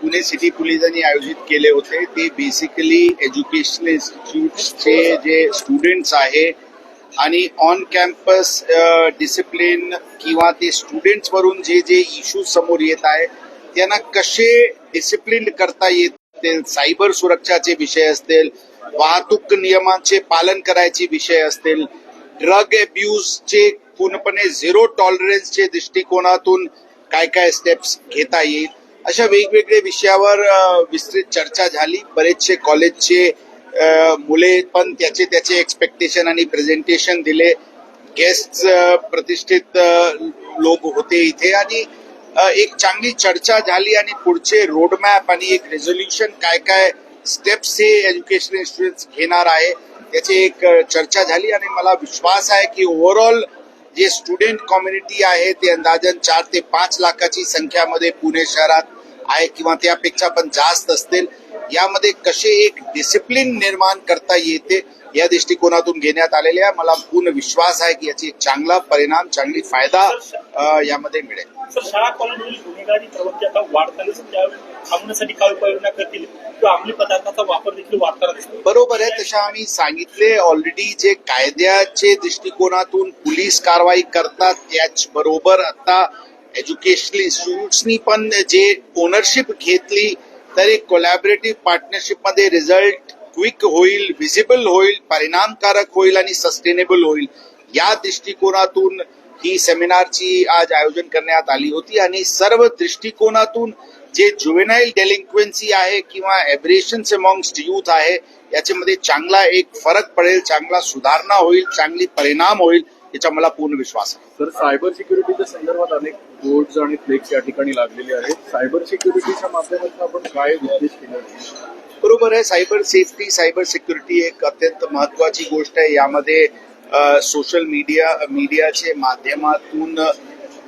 Pune city पोलिसांनी आयोजित केले होते. ते बेसिकली एज्युकेशनल इन्स्टिट्यूटचे जे स्टुडंट्स आहे आणि ऑन कॅम्पस डिसिप्लिन किंवा ते स्टुडंट्स वरून जे जे इश्यूज समोर येत आहे त्यांना कसे डिसिप्लिन करता येतील सायबर सुरक्षाचे विषय असतील वाहतूक नियमांचे पालन करायचे विषय असतील ड्रग अब्यूजचे पूर्णपणे झिरो टॉलरन्सचे दृष्टिकोनातून काय काय स्टेप्स घेता येईल अशा वेगवेगळ्या विषयावर विस्तृत चर्चा झाली. बरेचसे कॉलेजचे मुले पण त्याचे त्याचे एक्सपेक्टेशन आणि प्रेझेंटेशन दिले. गेस्ट प्रतिष्ठित लोक होते इथे आणि एक चांगली चर्चा झाली आणि पुढचे रोडमॅप आणि एक रेझोल्युशन काय काय स्टेप्स हे एज्युकेशन इन्स्टिट्यूट घेणार आहे त्याची एक चर्चा झाली आणि मला विश्वास आहे की ओव्हरऑल जे स्टुडंट कम्युनिटी आहे ते अंदाजन चार ते पाच लाखाची संख्यामध्ये पुणे शहरात आहे किंवा त्यापेक्षा पण जास्त असतील. यामध्ये कसे एक डिसिप्लिन निर्माण करता येते या दृष्टिकोनातून घेण्यात आलेले आहे. मला पूर्ण विश्वास आहे की याची चांगला परिणाम चांगली फायदा यामध्ये मिळेल. शाळा कॉलेजमधील गुन्हेगारी प्रवृत्ती आता वाढताना थांबवण्यासाठी काय उपाययोजना करतील? किंवा अंमली पदार्थाचा वापर बरोबर आहे तशा आम्ही सांगितले. ऑलरेडी जे कायद्याचे दृष्टिकोनातून पोलीस कारवाई करतात त्याच बरोबर आता एज्युकेशनल इन्स्टिट्यूट्सनी पण जे ओनरशिप घेतली तर एक कोलॅबरेटिव्ह पार्टनरशिपमध्ये रिझल्ट क्विक होईल व्हिजिबल होईल परिणामकारक होईल आणि सस्टेनेबल होईल. या दृष्टिकोनातून ही सेमिनारची आज आयोजन करण्यात आली होती आणि सर्व दृष्टिकोनातून जे जुवेनाईल डेलिंक्वेन्सी आहे किंवा एब्रेशन्स अमॉंगस्ट युथ आहे याच्यामध्ये चांगला एक फरक पडेल चांगला सुधारणा होईल चांगली परिणाम होईल याचा मला पूर्ण विश्वास आहे. तर सायबर सिक्युरिटीच्या संदर्भात अनेक बोर्ड्स आणि फ्लेक्स या ठिकाणी लागलेले आहेत. सायबर सिक्युरिटीच्या माध्यमातून आपण काय उद्देश केला? बरोबर आहे सायबर सेफ्टी सायबर सिक्युरिटी एक अत्यंत महत्वाची गोष्ट आहे. यामध्ये सोशल मीडिया मीडियाचे माध्यमातून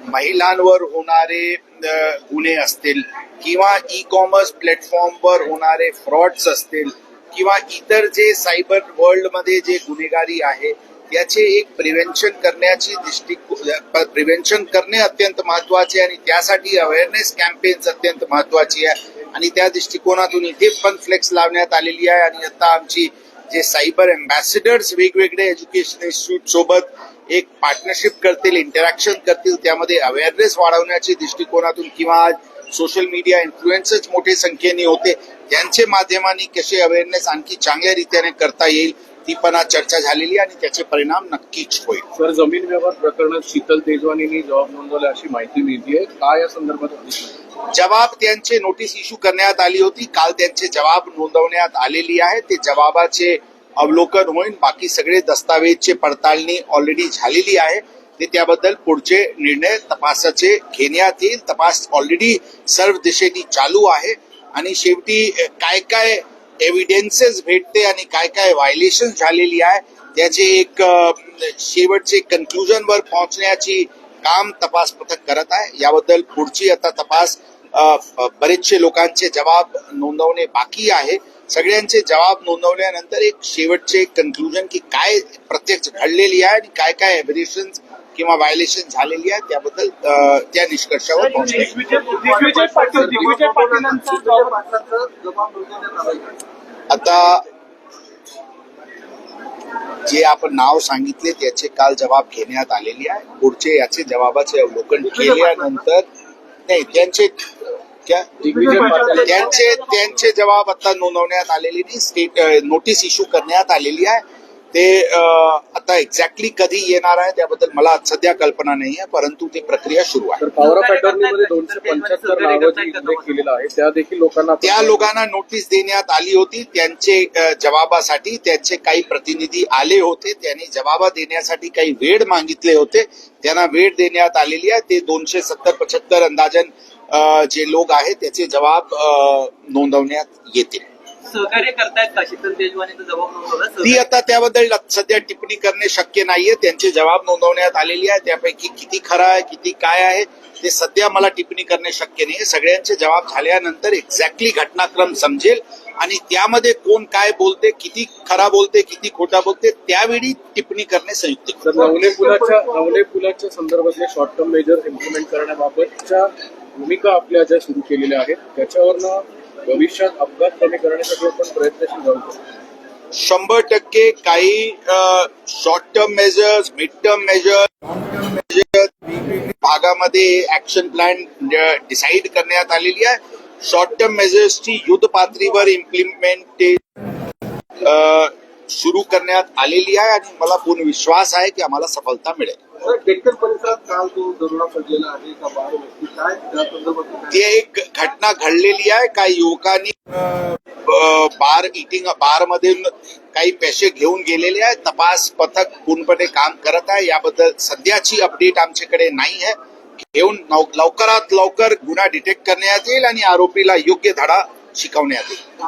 महिलांवर होणारे गुन्हे असतील किंवा ई कॉमर्स प्लॅटफॉर्मवर होणारे फ्रॉड्स असतील किंवा इतर जे सायबर वर्ल्डमध्ये जे गुन्हेगारी आहे याचे एक प्रिव्हेन्शन करण्याची दृष्टी प्रिव्हेन्शन करणे अत्यंत महत्त्वाचे आणि त्यासाठी अवेअरनेस कॅम्पेन्स अत्यंत महत्वाची आहे. आणि त्या दृष्टिकोनातून इथे पण फ्लेक्स लावण्यात आलेली आहे. आणि आता आमची जे सायबर अँबॅसिडर्स वेगवेगळे एज्युकेशन इन्स्टिट्यूट सोबत एक पार्टनरशिप करतील इंटरॅक्शन करतील त्यामध्ये अवेअरनेस वाढवण्याच्या दृष्टिकोनातून किंवा सोशल मीडिया इन्फ्लुएन्सर्स मोठे संख्येने होते त्यांचे माध्यमांनी कसे अवेअरनेस आणखी चांगल्या रीतीने करता येईल ती पण आज चर्चा झालेली आहे आणि त्याचे परिणाम नक्कीच होईल. सर जमीन व्यवहार प्रकरणात शीतल तेजवानींनी जबाब नोंदवला अशी माहिती मिळतीये. काय या संदर्भात? जबाब त्यांचे नोटीस इश्यू करण्यात आली होती. काल त्यांचे जबाब नोंदवण्यात आलेली आहे. ते जबाबाचे अवलोकन होईल बाकी सगळे दस्तावेजचे पडताळणी ऑलरेडी झालेली आहे. ते त्याबद्दल पुढचे निर्णय तपासाचे घेण्यात येईल. तपास ऑलरेडी सर्व दिशेने चालू आहे. आणि शेवटी काय काय एव्हिडेन्सेस भेटते आणि काय काय व्हायलेशन झालेली आहे त्याचे एक शेवटचे कन्क्लुजन वर पोहोचण्याची काम तपास पथक करत आहे. याबद्दल पुढची आता तपास बरेचसे लोकांचे जबाब नोंदवणे बाकी आहे. सगळ्यांचे जबाब नोंदवल्यानंतर एक शेवटचे कन्क्लुजन की काय प्रत्यक्ष घडलेली आहे आणि काय काय एव्हिडेशन किंवा व्हायलेशन झालेली आहे त्याबद्दल त्या निष्कर्षावर आता जे आपण नाव सांगितले त्याचे काल जबाब घेण्यात आलेले आहे. पुढचे याचे जबाबाचे अवलोकन केल्यानंतर नाही त्यांचे त्यांचे त्यांचे जबाब आता नोंदवण्यात आलेली नाही. स्टेट नोटीस इश्यू करण्यात आलेली आहे. ते आता एक्झॅक्टली कधी येणार आहे त्याबद्दल मला सध्या कल्पना नाही आहे परंतु ती प्रक्रिया सुरू आहे. पंच्याहत्तर त्या देखील लोकांना आपण- त्या लोकांना नोटीस देण्यात आली होती. त्यांचे जबाबासाठी त्यांचे काही प्रतिनिधी आले होते. त्यांनी जबाबा देण्यासाठी काही वेळ मागितले होते. त्यांना वेळ देण्यात आलेली आहे. ते दोनशे सत्तर पचहत्तर अंदाजन जे लोक आहेत त्याचे जबाब नोंदवण्यात येतील. सहकार्य करतायत का? शीतल तेजवानीचा जबाब नोंदवला ती आता त्याबद्दल सध्या टिप्पणी करणे शक्य नाहीये. त्यांचे जबाब नोंदवण्यात आलेली आहे. त्यापैकी किती खरं आहे किती काय आहे ते सध्या मला टिप्पणी करणे शक्य नाही सगळ्यांचे जबाब झाल्यानंतर एक्झॅक्टली घटनाक्रम समजेल आणि त्यामध्ये कोण काय बोलते किती खरा बोलते किती खोटा बोलते त्यावेळी टिप्पणी करणे संयुक्त नवले पुलाच्या नवले पुलाच्या संदर्भातले शॉर्ट टर्म मेजर इम्प्लिमेंट करण्याबाबतच्या भूमिका आपल्या ज्या सुरू केलेल्या आहेत त्याच्यावरनं भविष्यात अपघात कमी करण्यासाठी आपण प्रयत्नशील राहू शकतो. शंभर टक्के काही short term measures mid term measures long term measures भागामध्ये ऍक्शन प्लॅन डिसाईड करण्यात आलेली आहे. शॉर्ट टर्म मेजर्सची युद्ध पातळीवर इम्प्लिमेंटे सुरू करण्यात आलेली आहे आणि मला पूर्ण विश्वास आहे की आम्हाला सफलता मिळेल. डेक्कन परिसरात काल जो दरोडा पडलेला आहे का बार व्यक्ती काय त्या संदर्भात? ती एक घटना घडलेली आहे. काही युवकांनी बार इटिंग बार मधून काही पैसे घेऊन गेलेले आहे तपास पथक पूर्णपणे काम करत आहे. याबद्दल सध्याची अपडेट आमच्याकडे नाही आहे. घेऊन लव- लवकरात लवकर गुन्हा डिटेक्ट करण्यात येईल आणि आरोपीला योग्य धडा शिकवण्यात येईल.